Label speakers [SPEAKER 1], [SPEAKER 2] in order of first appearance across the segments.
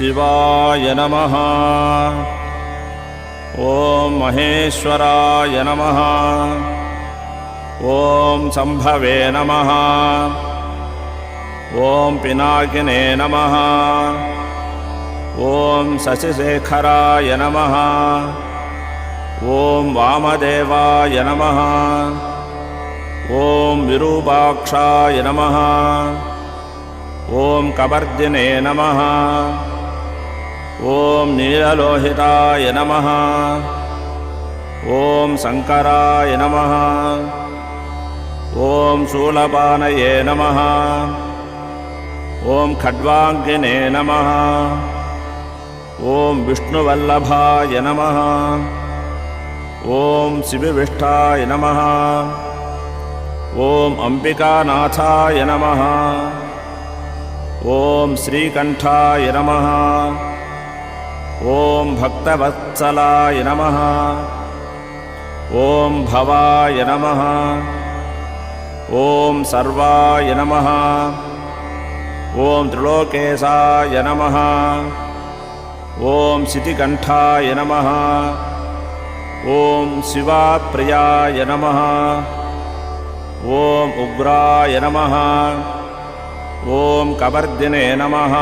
[SPEAKER 1] शिवाय नमः। ॐ महेश्वराय नमः। ॐ सम्भवे नमः। ॐ पिनाकिने नमः। ॐ शशिशेखराय नमः। ॐ वामदेवाय नमः। ॐ विरूपाक्षाय नमः। ॐ कवर्दिने नमः ॐ नीललोहिताय नमः। ॐ शङ्कराय नमः। ॐ शूलपानये नमः। ॐ खड्वाङ्गिने नमः। ॐ विष्णुवल्लभाय नमः। ॐ शिवविष्ठाय नमः। ॐ अम्बिकानाथाय नमः। ॐ श्रीकण्ठाय नमः ॐ भक्तवत्सलाय नमः। ॐ भवाय नमः। ॐ सर्वाय नमः। ॐ त्रिलोकेशाय नमः। ॐ शितिकण्ठाय नमः। ॐ शिवाप्रियाय नमः। ॐ उग्राय नमः। ॐ कवर्दिने नमः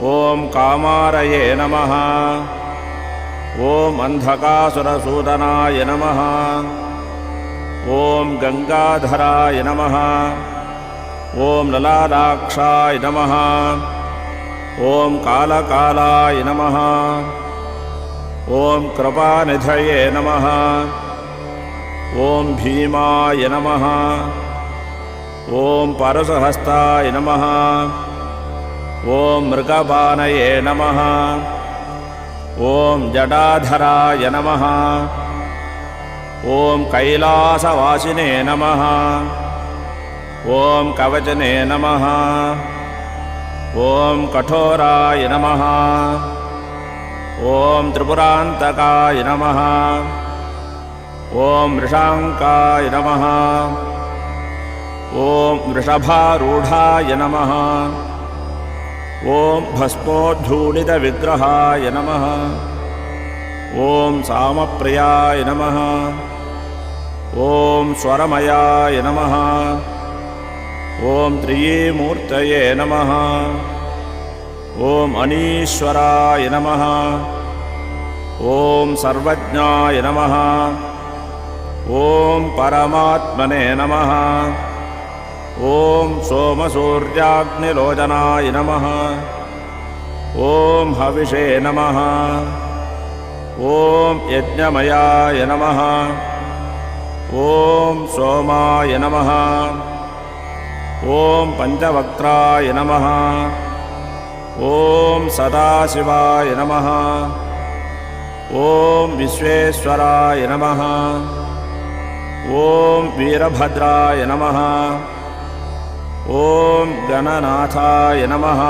[SPEAKER 1] ॐ कामारये नमः। ॐ अन्धकासुरसूदनाय नमः। ॐ गङ्गाधराय नमः। ॐ ललाटाक्षाय नमः। ॐ कालकालाय नमः। ॐ कृपानिधये नमः। ॐ भीमाय नमः। ॐ परशुहस्ताय नमः। ॐ मृगपानये नमः। ॐ जटाधराय नमः। ॐ कैलासवासिने नमः। ॐ कवचने नमः। ॐ कठोराय नमः। ॐ त्रिपुरान्तकाय नमः। ॐ वृषाङ्काय नमः। ॐ वृषभारूढाय नमः ॐ भस्मोद्धूलितविग्रहाय नमः। ॐ सामप्रियाय नमः। ॐ स्वरमयाय नमः। ॐ त्रियीमूर्तये नमः। ॐ अनीश्वराय नमः। ॐ सर्वज्ञाय नमः। ॐ परमात्मने नमः ॐ सोमसूर्याग्निलोचनाय नमः। ॐ हविषे नमः। ॐ यज्ञमयाय नमः। ॐ सोमाय नमः। ॐ पञ्चवक्त्राय नमः। ॐ सदाशिवाय नमः। ॐ विश्वेश्वराय नमः। ॐ वीरभद्राय नमः ॐ गणनाथाय नमः।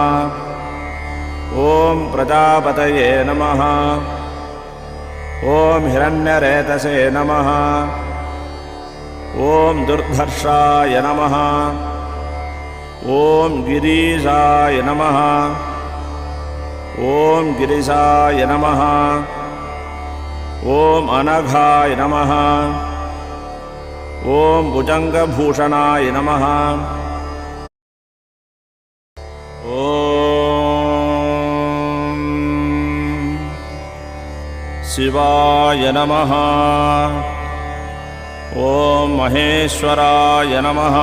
[SPEAKER 1] ॐ प्रजापतये नमः। ॐ हिरण्यरेतसे नमः। ॐ दुर्धर्षाय नमः। ॐ गिरीशाय नमः। ॐ गिरिशाय नमः। ॐ अनघाय नमः। ॐ भुजङ्गभूषणाय नमः। ॐ शिवाय नमः। ॐ महेश्वराय नमः।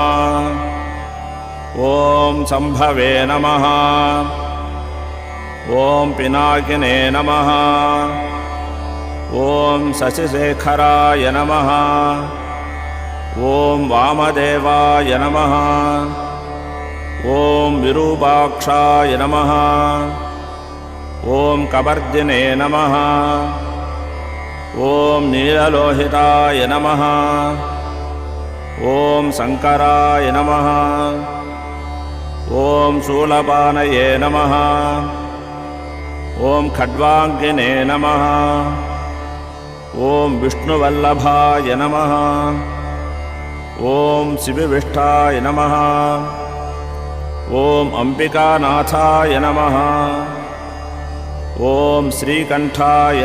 [SPEAKER 1] ॐ सम्भवे नमः। ॐ पिनाकिने नमः। ॐ शशिशेखराय नमः। ॐ वामदेवाय नमः ॐ विरूपाक्षाय नमः। ॐ कवर्दिने नमः। ॐ नीललोहिताय नमः। ॐ शङ्कराय नमः। ॐ शूलपानये नमः। ॐ खड्वाङ्गिने नमः। ॐ विष्णुवल्लभाय नमः। ॐ शिवविष्ठाय नमः ॐ अम्बिकानाथाय नमः। ॐ श्रीकण्ठाय